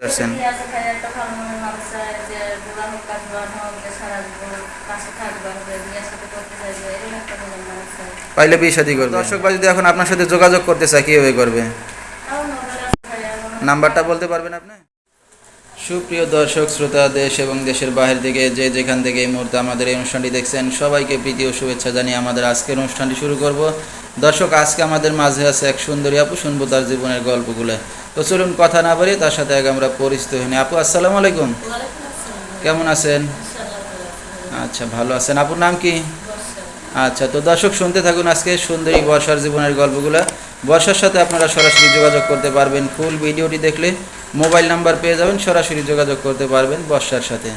আসছেন ঠিক আছে ভাই একটা ভালো মনের মানুষ চায় যে বুড়া হোক কাজ জোয়ান হোক যে সারা জীবন পাশে থাকবে হবে বিয়ের সাথে করতে চাইবে এরকম একটা মনের মানুষ চায় পাইলে বিয়ে শাদী করবে। দর্শক যদি এখন আপনার সাথে যোগাযোগ করতে চায় কীভাবে করবে? নাম্বারটা বলতে পারবেন আপনি? সুপ্রিয় দর্শক শ্রোতা দেশ এবং দেশের বাইরে থেকে যে যেখান থেকে এই মুহূর্তে আমাদের এই অনুষ্ঠানটি দেখছেন সবাইকে প্রীতি ও শুভেচ্ছা জানিয়ে আমাদের আজকের অনুষ্ঠানটি শুরু করব। দর্শক আজকে আমাদের মাঝে আছে এক সুন্দরী আপু শুনব তার জীবনের গল্পগুলো। তো চলুন কথা না বাড়িয়ে তার সাথে আগে আমরা পরিচিত হইনি আপু আসসালামু আলাইকুম। কেমন আছেন। আচ্ছা ভালো আছেন। আপুর নাম কি? আচ্ছা তো দর্শক শুনতে থাকুন আজকে সুন্দরী বর্ষার জীবনের গল্পগুলো। বর্ষার সাথে আপনারা সরাসরি যোগাযোগ করতে পারবেন। ফুল ভিডিওটি দেখলে মোবাইল নাম্বার পেয়ে যাবেন সরাসরি যোগাযোগ করতে পারবেন বর্ষার সাথে।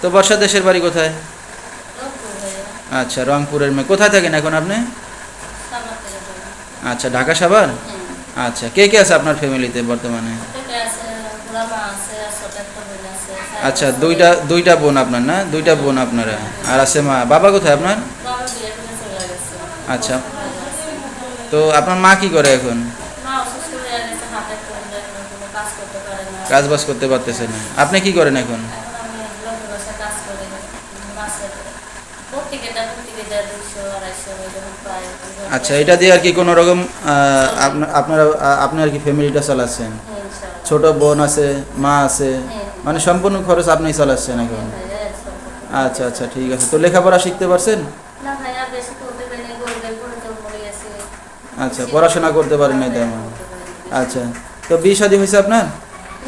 তো বর্ষা দেশের বাড়ি কোথায়? আচ্ছা রংপুরের মেয়ে কোথায় থাকেন এখন আপনি। আচ্ছা ঢাকা সাভার। আচ্ছা কে কে আছে আপনার ফ্যামিলিতে বর্তমানে। আচ্ছা দুইটা দুইটা বোন আপনার না? দুইটা বোন আপনারা। আর আছে মা বাবা কোথায় আপনার। আচ্ছা তো আপনার মা কি করে এখন? কাজ বাজ করতে পারতেছে না। আপনি কি করেন এখন আচ্ছা এটা দিয়ে আর কি কোনো রকম আপনারা আর কি ফ্যামিলিটা চালাচ্ছেন? হ্যাঁ, ছোট বোন আছে মা আছে হ্যাঁ। মানে সম্পূর্ণ খরচ আপনি চালাচ্ছেন এখন? আচ্ছা আচ্ছা ঠিক আছে। তো লেখাপড়া শিখতে পারছেন? না। আচ্ছা পড়াশোনা করতে পারেন নাই তেমন। আচ্ছা তো বিয়ে শাদী হয়েছে আপনার?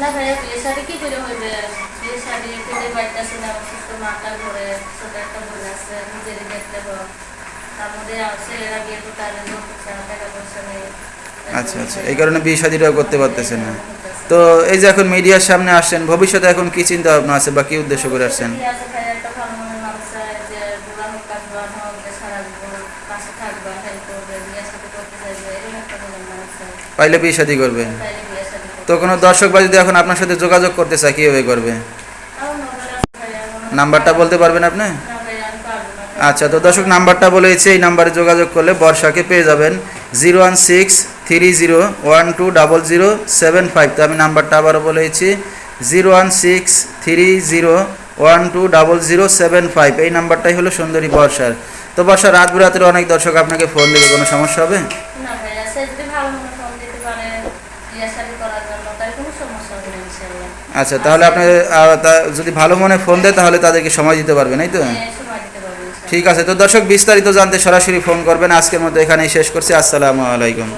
না ভাইয়া, বিয়ে শাদী কি করে হইবে? বিয়ে শাদী করে বাড়িতেছি না, অসুস্থ মাটা ঘরে, ছোট একটা বোন আছে, নিজেরই দেখতে হবে। তার মধ্যে ছেলেরা বিয়ে করতে আসলে লোক টাকা পয়সা নেই। আচ্ছা আচ্ছা এই কারণে বিয়ে শাদীটাও করতে পারতেছেন না তো এই যে এখন মিডিয়ার সামনে আসছেন ভবিষ্যতে এখন কি চিন্তা ভাবনা আছে বা কি উদ্দেশ্য করে আসছেন। পাইলে বিয়ে শাদী করবেন তো কোনো দর্শক বা যদি এখন আপনার সাথে যোগাযোগ করতে চায়, কীভাবে করবে? নাম্বারটা বলতে পারবেন আপনি। আচ্ছা তো দর্শক, নাম্বারটা বলেছি এই নাম্বারে যোগাযোগ করলে বর্ষাকে পেয়ে যাবেন। Zero one six three zero one two double zero seven five. তো আমি নাম্বারটা আবারও বলেছি zero one six three zero one two double zero seven five. এই নাম্বারটাই হলো সুন্দরী বর্ষার। তো বর্ষা, রাত বিরাতের অনেক দর্শক আপনাকে ফোন দেবে, কোনো সমস্যা হবে? না সে যদি ভালো মনে ফোন দিতে পারে বিয়ে শাদী করার জন্য, তাহলে কোনো সমস্যা হবে না ইনশাআল্লাহ। আচ্ছা তাহলে আপনি তা- যদি ভালো মনে ফোন দেয় তাহলে তাদেরকে সময় দিতে পারবেন এই তো? হ্যাঁ। ঠিক আছে তো দর্শক বিস্তারিত জানতে সরাসরি ফোন করবেন। আজকের মতো এখানেই শেষ করছি। আসসালামু আলাইকুম।